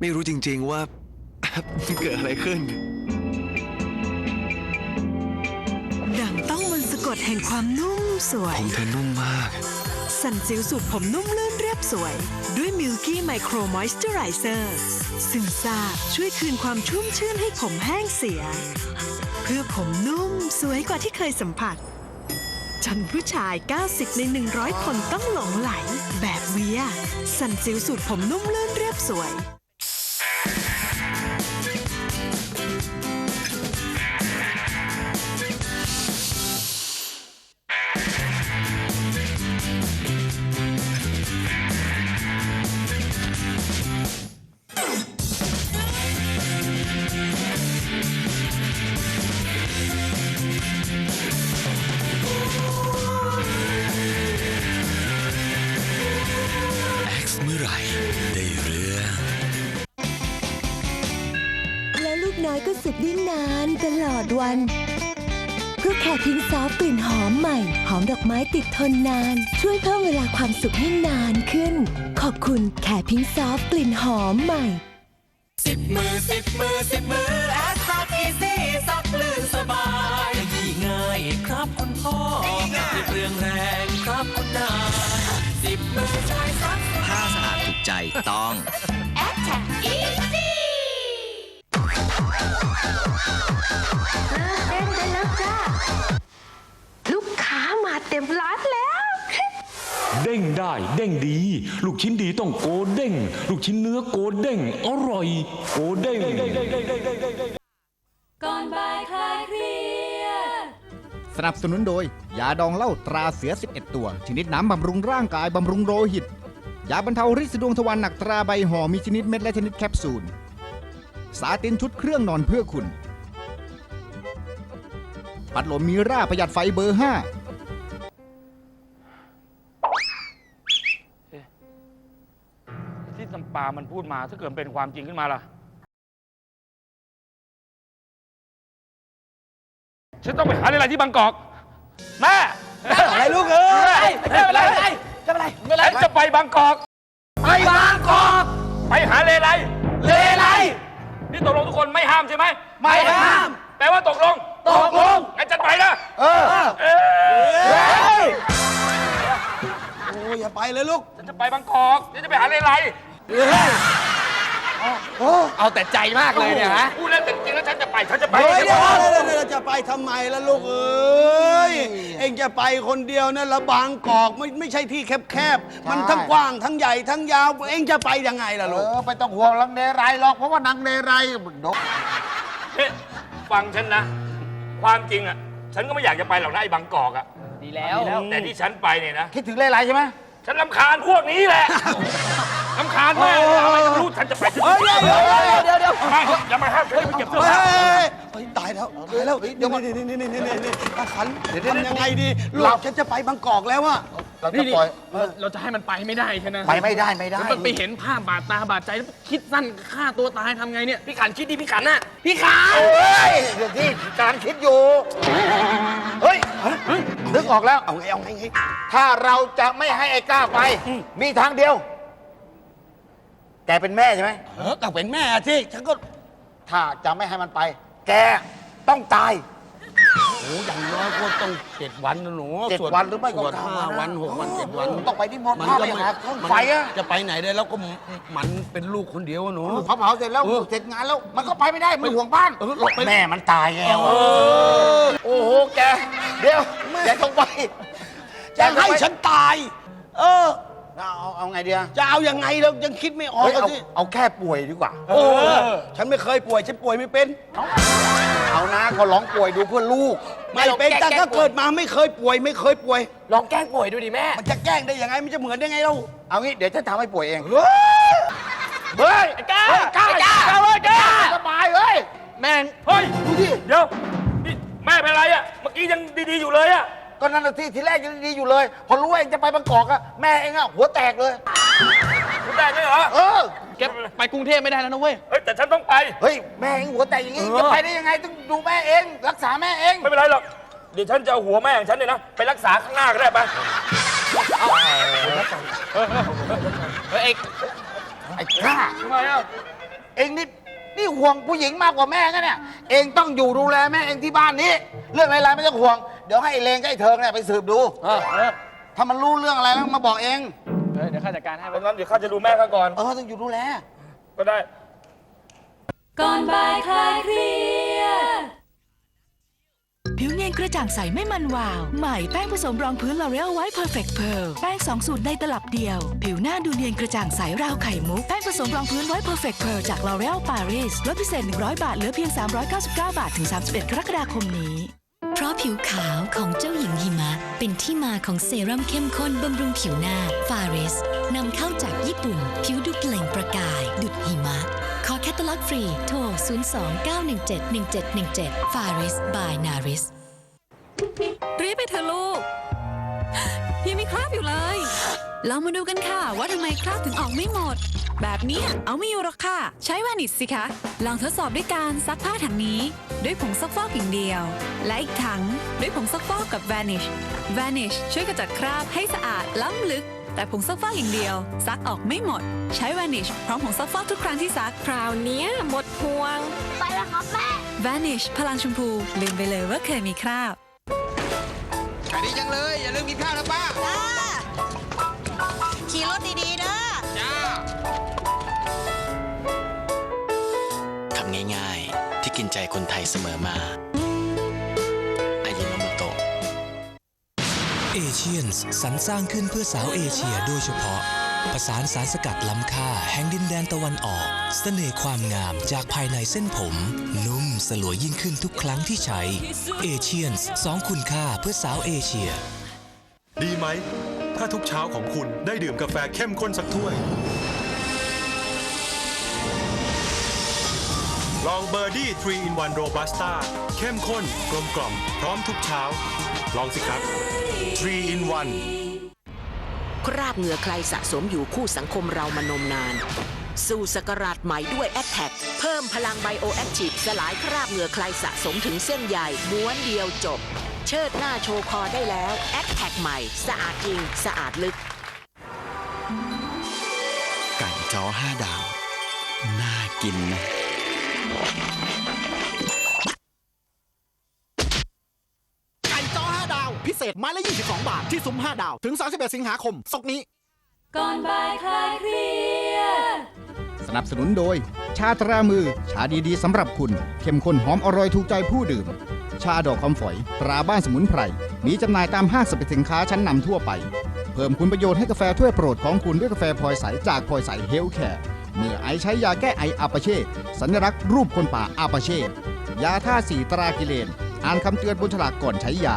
ไม่รู้จริง ๆว่า เกิดอะไรขึ้น ดังต้องมนต์สะกดแห่งความนุ่มสวย ผมเธอนุ่มมาก สันสิวสูตรผมนุ่มลื่นเรียบสวย ด้วยมิลกี้ไมโครมอยส์เจอไรเซอร์ซึมซาบช่วยคืนความชุ่มชื่นให้ผมแห้งเสีย เพื่อผมนุ่มสวยกว่าที่เคยสัมผัสจนผู้ชาย 90 ใน 100 คนต้องหลงไหล แบบเวียสันสิวสูตรผมนุ่มลื่นเรียบสวย ไหร่ได้เรื่องแล้วลูกน้อยก็สุดได้นานตลอดวัน เพราะแค่ทิ้งซอฟต์กลิ่นหอมใหม่ หอมดอกไม้ติดทนนาน ช่วยเพิ่มเวลาความสุขให้นานขึ้น ขอบคุณแค่พิงซอฟต์กลิ่นหอมใหม่สิบมือสิบมือสิบมือแอดซักอีซี่ซักลื่นสบายยี่ง่ายครับคุณพ่อไม่เปลืองแรงครับคุณนา ต้อง เต้นได้แล้วจ้าลูกค้ามาเต็มร้านแล้ว เด้งได้เด้งดี ลูกชิ้นดีต้องโกเด้ง ลูกชิ้นเนื้อโกเด้ง อร่อย โกเด้ง ก่อนบ่ายคลายเครียด สนับสนุนโดย ยาดองเหล้าตราเสือ 11 ตัว ชนิดน้ำบำรุงร่างกายบำรุงโลหิต ยาบรรเทาริดสะดวงทวารหนักตราใบห่อมีชนิดเม็ดและชนิดแคปซูล สาตินชุดเครื่องนอนเพื่อคุณปัดลมมีร่าประหยัดไฟเบอร์5ที่ตำปามันพูดมาถ้าเกิดเป็นความจริงขึ้นมาล่ะ ฉันต้องไปหาอะไรที่บางกอก แม่ อะไรลูกเอ้ย แม่เป็นไร จะไปไหนฉันจะไปบางกอก ไปบางกอก ไปหาเลไลเลไลนี่ตกลงทุกคนไม่ห้ามใช่ไหมไม่ห้าม แปลว่าตกลง ตกลงงั้นฉันไปนะเออเอ้ยโอ้อย่าไปเลยลูก ฉันจะไปบางกอกฉันจะไปหาเลไลเอาแต่ใจมากเลยเนี่ยฮะพูดเล่นแต่จริงๆ แล้วฉันจะไปฉันจะไปเฮ้ยฉันเดี๋จะยวไปเดี๋ยวเดี๋ยวจะไปทำไมล่ะลูกเอ้ยเองจะไปคนเดียวนะละบางกอกไม่ไม่ใช่ที่แคบๆมันทั้งกว้างทั้งใหญ่ทั้งยาว เองจะไปยังไงล่ะลูกเออไม่ต้องห่วงลังเนไรหรอกเพราะว่านางเนไรดกเฮ้ยฟังฉันนะ ความจริงอะ ฉันก็ไม่อยากจะไปหรอกนะไอ้บางกอกอะดีแล้ว แต่ที่ฉันไปเนี่ยนะ คิดถึงเลไลใช่ไหมฉันลำคาญพวกนี้แหละ ลำคาญมากทำไมจะรู้ฉันจะไปฉันเฮ้ยเดี๋ยวเดี๋ยวเดี๋ยวมาเถอะอย่ามาห้ามฉันไปเก็บเสื้อเฮ้ยผ้าเฮ้ยเฮ้ยตายแล้วตายแล้วเดี๋ยวนี่นี่นี่นี่นี่นี่อาขันทำยังไงดีลูกฉันจะไปบางกอกแล้วอะเราจะปล่อยเราจะให้มันไปไม่ได้ใช่ไหมไปไม่ได้ไม่ได้มันไปเห็นภาพบาดตาบาดใจแล้วคิดสั้นฆ่าตัวตายทำไงเนี่ยพี่ขันคิดดิพี่ขันน่ะพี่ขันเฮ้ยเดี๋ยวที่การคิดอยู่เฮ้ยนึกออกแล้วเอาไงเอาไงไงถ้าเราจะไม่ให้ไอ้กล้าไป มีทางเดียว แกเป็นแม่ใช่ไหม เออก็เป็นแม่ที่ฉันก็ถ้าจะไม่ให้มันไป แกต้องตาย โอ้อย่างน้อยก็ต้องเจ็ดวันนะหนูเจ็ดสดวันหรือไม่ก็สวดเก้าห้าวันนะวันหกวันเจ็ดวันต้องไปที่มณฑลมันภาพก็ไปไม่หาเครื่องมันไฟอะ จะไปไหนได้แล้วก็มันเป็นลูกคนเดียวอะหนูเขาเผาเสร็จแล้วเออเสร็จงานแล้ว มันก็ไปไม่ได้มันห่วงบ้านเออหลบไป แม่มันตายแล้วโอ้โหแก เดี๋ยวแกต้องไปจะให้ฉันตาย เออ เอาเอาเอาไงเดียวจะเอายังไงเรายังคิดไม่ออกเฮ้ยอะเอาสิเอาแค่ป่วยดีกว่า โอ้ฉันไม่เคยป่วยฉันป่วยไม่เป็น เอานะก็ร้องป่วยดูเพื่อลูก ไม่เป็นตั้งแต่เกิดมาไม่เคยป่วย ไม่เคยป่วย ลองแกล้งป่วยดูดิแม่ มันจะแกล้งได้ยังไงมันจะเหมือนได้ไงเราเอางี้เดี๋ยวฉันทำให้ป่วยเองเฮ้ยเฮ้ยไอ้ก้าไอ้ก้าไอ้ก้าเฮ้ยก้าสบายเฮ้ยแม่งเฮ้ย ดูดิเดี๋ยวนี่แม่เป็นไรอะ เมื่อกี้ยังดีๆอยู่เลยอะ ก็นั่นนะที่ทีแรกยังดีอยู่เลย พอรู้ว่าเองจะไปบางกอกอะแม่เองอะหัวแตกเลย คุณได้ไหมเหรอ เออ แกไปกรุงเทพไม่ได้แล้วนะเว้ย เฮ้ย แต่ฉันต้องไป เฮ้ย แม่เองหัวแตกอย่างงี้เออจะไปได้ยังไงต้องดูแม่เอง รักษาแม่เอง ไม่เป็นไรหรอก เดี๋ยวฉันจะเอาหัวแม่ของฉันเนี่ยนะ ไปรักษาข้างหน้าก็ได้ปะไอ้ก้าทำไมอะเองนี่นี่ห่วงผู้หญิงมากกว่าแม่กันเนี่ย เองต้องอยู่ดูแลแม่เองที่บ้านนี้ เรื่องอะไรๆไม่ต้องห่วงเดี๋ยวให้ไอ้เลงกับไอ้เทิงเนี่ยไปสืบดู เออเออถ้ามันรู้เรื่องอะไรแล้วมาบอกเองเดี๋ยวข้าจัดการให้เพราะงั้นเดี๋ยวข้าจะดูแม่ข้าก่อน เออต้องอยู่ดูแล ก็ได้ ก่อนบ่ายคลายเครียด ผิวเนียนกระจ่างใสไม่มันวาว ใหม่แป้งผสมรองพื้น L'Oreal White Perfect Pearl แป้งสองสูตรในตลับเดียว ผิวหน้าดูเนียนกระจ่างใสราวไข่มุก แป้งผสมรองพื้น White Perfect Pearl จาก L'Oreal Paris ลดพิเศษ 100 บาท เหลือเพียง 399 บาท ถึง 31 กรกฎาคมนี้เพ ราะผิวขาวของเจ้าหญิงหิมะ เป็นที่มาของเซรั่มเข้มข้นบำรุงผิวหน้าฟาริสนำเข้าจากญี่ปุ่น ผิวดูเปล่งประกาย ดุดหิมะ ขอแคตตาล็อกฟรี โทร 02-917-1717ฟาริส by Naris รีบไปเถอะลูกยังมีคราบอยู่เลย เรามาดูกันค่ะว่าทำไมคราบถึงออกไม่หมด แบบเนี้ยเอาไม่อยู่หรอกค่ะ ใช้วานิชสิคะ ลองทดสอบด้วยการซักผ้าถังนี้ ด้วยผงซักฟอกอย่างเดียว และอีกถังด้วยผงซักฟอกกับ Vanish Vanish ช่วยกระจัดคราบให้สะอาดล้ำลึก แต่ผงซักฟอกอย่างเดียว ซักออกไม่หมด ใช้ Vanish พร้อมผงซักฟอกทุกครั้งที่ซักคราวเนี้ยหมดห่วง ไปแล้วครับแม่ Vanish พลังชมพูลืมไปเลยว่าเคยมีคราบขายดีจังเลยอย่าลืมกินข้าวนะป้า ขี่รถดีๆนะคำง่ายๆ ที่กินใจคนไทยเสมอมาอายิโนโมโตะเอเชียนส์สรรสร้างขึ้นเพื่อสาวเอเชียโดยเฉพาะผสานสารสกัดล้ำค่า แห่งดินแดนตะวันออกเสน่ห์ความงามจากภายในเส้นผม นุ่มสลวยยิ่งขึ้นทุกครั้งที่ใช้เอเชียนส์สองคุณค่าเพื่อสาวเอเชีย ดีไหม ถ้าทุกเช้าของคุณได้ดื่มกาแฟเข้มข้นสักถ้วย ลองเบอร์ดี้3 in 1 Robusta เข้มข้นกลมกล่อม พร้อมทุกเช้า ลองสิครับ3 in 1คราบเหงื่อใครสะสมอยู่คู่สังคมเรามานมนาน สู่สกราชใหม่ด้วยแอ t แทกเพิ่มพลังไบโอแอคทีฟสลายคราบเหงื่อใครสะสมถึงเส้นใหญ่ม้วนเดียวจบ เชิดหน้าโชว์คอได้แล้ว แอ t แทกใหม่ สะอาดจริง สะอาดลึก ไก่จ้อห้าดาว น่ากินนะไก่จ้อ5ดาว พิเศษไม้ละ 22 บาท ที่ซุ้ม 5 ดาว ถึง 31 สิงหาคมศกนี้ ก่อนบ่ายคลายเครียดสนับสนุนโดย ชาตรามือ ชาดีๆสำหรับคุณ เข้มข้นหอมอร่อยถูกใจผู้ดื่ม ชาดอกคำฝอย ตราบ้านสมุนไพร มีจำหน่ายตามห้างสรรพสินค้าชั้นนำทั่วไป เพิ่มคุณประโยชน์ให้กาแฟถ้วยโปรดของคุณด้วยกาแฟพลอยใสจากพลอยใสเฮลแคร์เมื่อไอใช้ยาแก้ไออาปาเช่ สัญลักษณ์รูปคนป่าอาปาเช่ ยาท่าสีตรากิเลน อ่านคำเตือนบนฉลากก่อนใช้ยา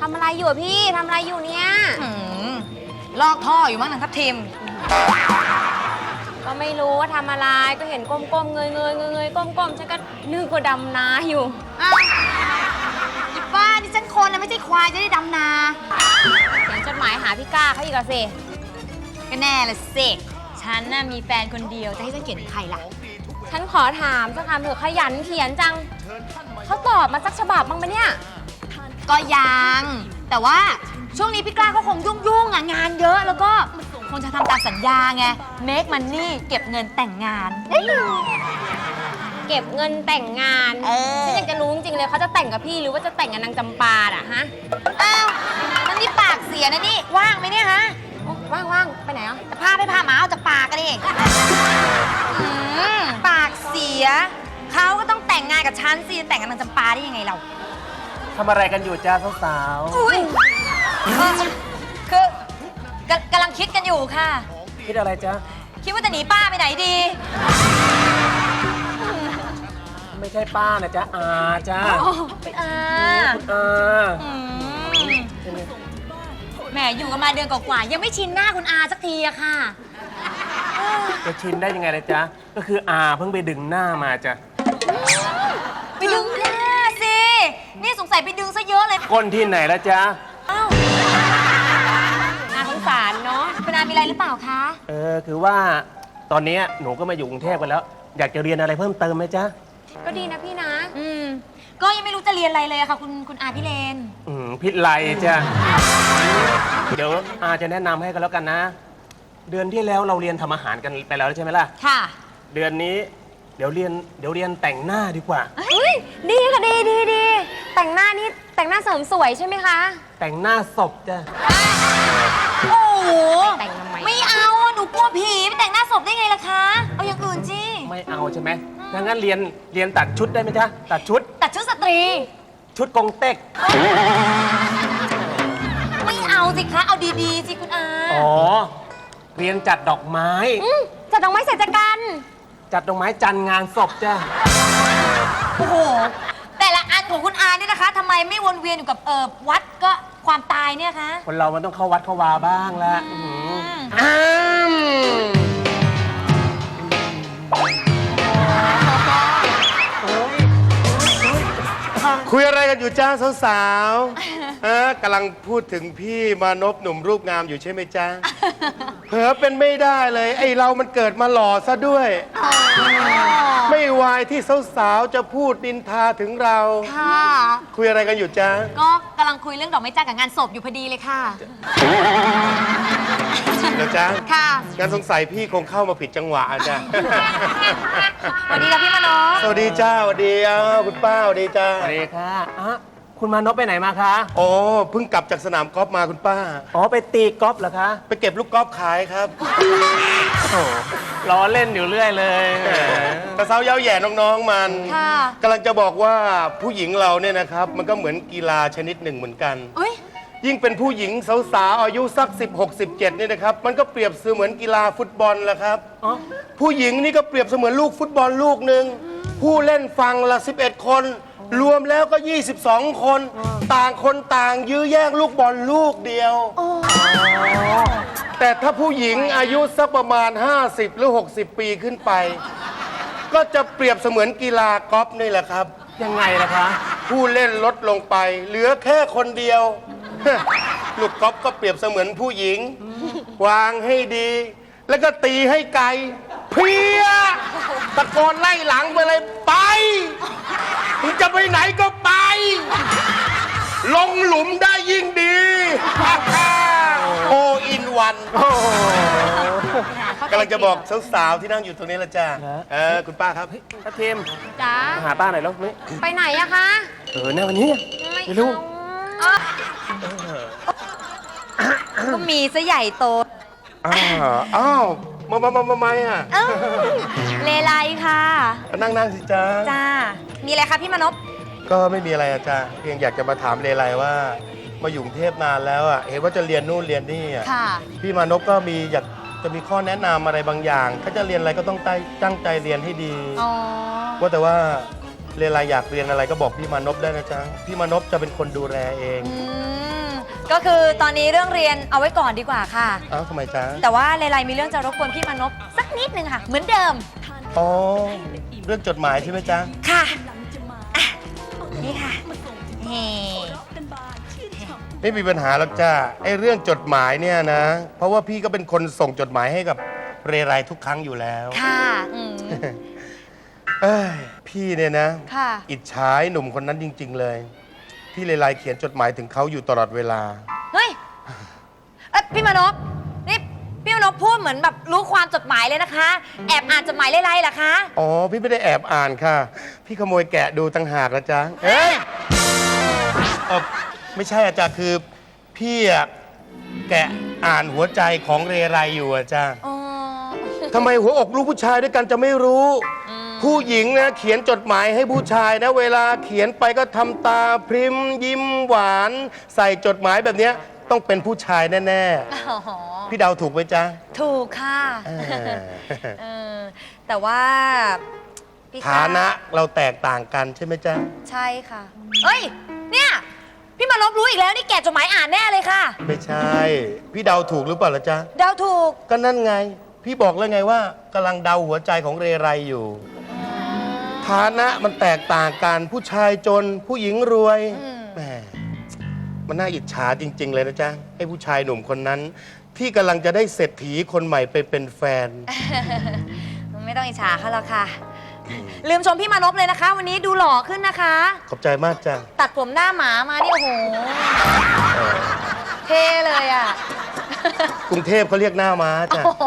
ทำอะไรอยู่อะพี่ทำอะไรอยู่เนี่ยลอกท่ออยู่มั้งนะครับทีม ก็ไม่รู้ว่าทำอะไรก็เห็นก้มๆเงยๆเงยๆก้มๆฉันก็นึกว่าดำนาอยู่ อ้าวอีป้านี่ฉันคนนะไม่ใช่ควายจะได้ดำนาเขียนจดหมายหาพี่ก้าเขาอีกอะสิก็แน่ละสิฉันน่ะมีแฟนคนเดียวจะให้ฉันเขียนถึงใครล่ะ ฉันขอถามสักคำเถอะขยันเขียนจัง เขาตอบมาสักฉบับบ้างปะเนี่ย ก็ยัง แต่ว่าช่วงนี้พี่กล้าก็คงยุ่งๆอะงานเยอะแล้วก็ คงจะทำตามสัญญาไง make money เก็บเงินแต่งงาน เก็บเงินแต่งงานเออ ฉันอยากจะรู้จริงๆเลยเขาจะแต่งกับพี่หรือว่าจะแต่งกับนางจำปาอะฮะอ้าวมันนี่ปากเสียนะนี่ ว่างไหมเนี่ยฮะโอ๊ะว่างๆไปไหนอะจะพาไปพาหมาเอาจากปากกันเองปากเสีย เขาก็ต้องแต่งงานกับฉันสิจะแต่งกับนางจำปาได้ยังไงเรา ทำอะไรกันอยู่จ้าสาวอุ้ยเออคือ กำกำลังคิดกันอยู่ค่ะๆคิดอะไรจ๊ะ คิดว่าจะหนีป้าไปไหนดี ไม่ใช่ป้านะจ๊ะ อาจ้าพี่อาอา อืมแหมอยู่กันมาเดือนกว่าๆยังไม่ชินหน้าคุณอาสักทีอะค่ะ จะชินได้ยังไงนะจ๊ะ ก็คืออาเพิ่งไปดึงหน้ามาจ้ะ ไปดึงหน้าสิ นี่สงสัยไปดึงซะเยอะเลย ก้นที่ไหนแล้วจ๊ะ คุณอามีอะไรหรือเปล่าคะ เออคือว่าตอนเนี้ยหนูก็มาอยู่กรุงเทพกันแล้ว อยากจะเรียนอะไรเพิ่มเติมไหมจ๊ะก็ดีนะพี่นะ อืม ก็ยังไม่รู้จะเรียนอะไรเลยอะค่ะ คุณคุณอาพี่เลน อืมพิษไลจ้ะเดี๋ยวอาจะแนะนำให้กันแล้วกันนะ เดือนที่แล้วเราเรียนทำอาหารกันไปแล้วใช่ไหมล่ะ ค่ะเดือนนี้เดี๋ยวเรียนเดี๋ยวเรียนแต่งหน้าดีกว่า เฮ้ยดีค่ะดีดีดีแต่งหน้านี่แต่งหน้าเสริมสวยใช่ไหมคะ แต่งหน้าศพจ้ะโอ้ โหแต่งทำไม ไม่เอาอะหนูกลัวผีไปแต่งหน้าศพได้ไงล่ะคะ เอาอย่างอื่นจีไม่เอาใช่ไหมถ้างั้นเรียนเรียนตัดชุดได้ไหมจ๊ะ ตัดชุด ตัดชุดสตรี ชุดกงเต็ก ไม่เอาสิคะ เอาดีๆสิคุณอาอ๋อ เรียนจัดดอกไม้ มจัดดอกไม้ใส่จักรันจัดดอกไม้จันทร์งานศพจ้ะ โอ้โห แต่ละอันของคุณอาเนี่ยนะคะทำไมไม่วนเวียนอยู่กับเออวัดก็ ความตายเนี่ยคะคนเรามันต้องเข้าวัดเข้าวาบ้างละอื้อหืออ้ามคุยอะไรกันอยู่จ้าสาวๆเออกำลังพูดถึงพี่มานพหนุ่มรูปงามอยู่ใช่ไหมจ้าเผลอเป็นไม่ได้เลย ไอเรามันเกิดมาหล่อซะด้วย ไม่วายที่สาวๆจะพูดนินทาถึงเรา ค่ะ คุยอะไรกันอยู่จ้าก็กำลังคุยเรื่องดอกไม้จันทร์กับงานศพอยู่พอดีเลยค่ะจริงเหรอจ้าค่ะ งั้นสงสัยพี่คงเข้ามาผิดจังหวะอะจ้าสวัสดีค่ะพี่มโนสวัสดีจ้าสวัสดีอ้าวคุณป้าสวัสดีจ้าสวัสดีค่ะอะ คุณมานพไปไหนมาคะโอ้เพิ่งกลับจากสนามกอล์ฟมาคุณป้า อ๋อ ไปตีกอล์ฟเหรอคะไปเก็บลูกกอล์ฟขายครับโอ้ล้อเล่นอยู่เรื่อยเลยกระเซ้าเย้าแหย่น้องๆมันค่ะ กำลังจะบอกว่าผู้หญิงเราเนี่ยนะครับ มันก็เหมือนกีฬาชนิดหนึ่งเหมือนกัน เอ้ย ยิ่งเป็นผู้หญิงสาวๆอายุสัก 16 17เนี่ยนะครับ มันก็เปรียบเสมือนกีฬาฟุตบอลแหละครับผู้หญิงนี่ก็เปรียบเสมือนลูกฟุตบอลลูกหนึ่งผู้เล่นฝั่งละ 11 คน รวมแล้วก็ 22 คน ต่างคนต่างยื้อแย่งลูกบอลลูกเดียว แต่ถ้าผู้หญิงอายุสักประมาณ 50 หรือ 60 ปีขึ้นไป ก็จะเปรียบเสมือนกีฬากอล์ฟนี่แหละครับ ยังไงล่ะคะ ผู้เล่นลดลงไป เหลือแค่คนเดียว ลูกกอล์ฟก็เปรียบเสมือนผู้หญิง วางให้ดี แล้วก็ตีให้ไกล เพียตะโกนไล่หลังไปเลยไปมึงจะไปไหนก็ไป ลงหลุมได้ยิ่งดีโออินวันกำลังจะบอกสาวๆที่นั่งอยู่ตรงนี้ละจ้าเออคุณป้าครับถ้าทีมจ้ามาหาป้าหน่อยแล้วนี่ไปไหนอะคะ เออเนี่ยวันนี้ไม่ไม่รู้เอาก็มีซะใหญ่โตอ้าวอ้าว มามามามามาอะเอ้ยเลไลค่ะ นั่งนั่งสิจ้าจ้า มีอะไรคะพี่มนพก็ไม่มีอะไรอาจารย์เพียงอยากจะมาถามเลไลว่า มาอยู่กรุงเทพนานแล้วอะเห็นว่าจะเรียนนู่นเรียนนี่อะค่ะ พี่มานพก็มีอยากจะมีข้อแนะนำอะไรบางอย่าง ถ้าจะเรียนอะไรก็ต้องตั้งตั้งใจเรียนให้ดี อ๋อ ว่าแต่ว่าเลไลอยากเรียนอะไรก็บอกพี่มานพได้นะจ๊ะพี่มานพจะเป็นคนดูแลเอง อืม ก็คือตอนนี้เรื่องเรียนเอาไว้ก่อนดีกว่าค่ะ อ้าวทำไมจ๊ะแต่ว่าเลไลมีเรื่องจะรบกวนพี่มนพสักนิดนึงค่ะ เหมือนเดิมอ๋อเรื่องจดหมายใช่ไหมจ๊ะค่ะอะนี่ค่ะเฮ้ไม่มีปัญหาหรอกจ้าไอ้เรื่องจดหมายเนี่ยนะ เพราะว่าพี่ก็เป็นคนส่งจดหมายให้กับเรไรทุกครั้งอยู่แล้วค่ะอืมเอ้ยพี่เนี่ยนะ ค่ะ อิจฉาไอ้หนุ่มคนนั้นจริง ๆ เลย ที่เลไลเขียนจดหมายถึงเขาอยู่ตลอดเวลา เฮ้ยเอ้ยพี่มนพนี่พี่มนพพูดเหมือนแบบรู้ความจดหมายเลยนะคะ แอบอ่านจดหมายเลไลเหรอคะอ๋อ พี่ไม่ได้แอบอ่านค่ะ พี่ขโมยแกะดูตั้งหากนะจ๊ะเอ้ยเออไม่ใช่อาจารย์คือพี่อะแกะอ่านหัวใจของเรไรอยู่อะจ้าอ๋อ ทำไมหัวอกลูกผู้ชายด้วยกันจะไม่รู้ ผู้หญิงนะเขียนจดหมายให้ผู้ชายนะ เวลาเขียนไปก็ทำตาพริมยิ้มหวาน ใส่จดหมายแบบเนี้ยต้องเป็นผู้ชายแน่อ๋อๆ พี่เดาถูกไหมจ๊ะถูกค่ะเออเออแต่ว่าพี่คะฐานะเราแตกต่างกันใช่ไหมจ๊ะ ใช่ค่ะเอ้ย เนี่ย พี่มานพรู้อีกแล้วนี่แกะจดหมายอ่านแน่เลยค่ะ ไม่ใช่ พี่เดาถูกหรือเปล่าล่ะจ๊ะ เดาถูก ก็นั่นไง พี่บอกแล้วไงว่ากำลังเดาหัวใจของเรไรอยู่ ฐานะมันแตกต่างกันผู้ชายจนผู้หญิงรวยแหมมันน่าอิจฉาจริง ๆ เลยนะจ๊ะไอ้ผู้ชายหนุ่มคนนั้น ที่กำลังจะได้เศรษฐีคนใหม่ไปเป็นแฟน ไม่ต้องอิจฉาเขาหรอกค่ะ ลืมชมพี่มานพเลยนะคะ วันนี้ดูหล่อขึ้นนะคะ ขอบใจมากจ้ะตัดผมหน้าหมามานี่โอ้โหเท่เลยอะ กรุงเทพเขาเรียกหน้าม้าจ้ะ โอ้โห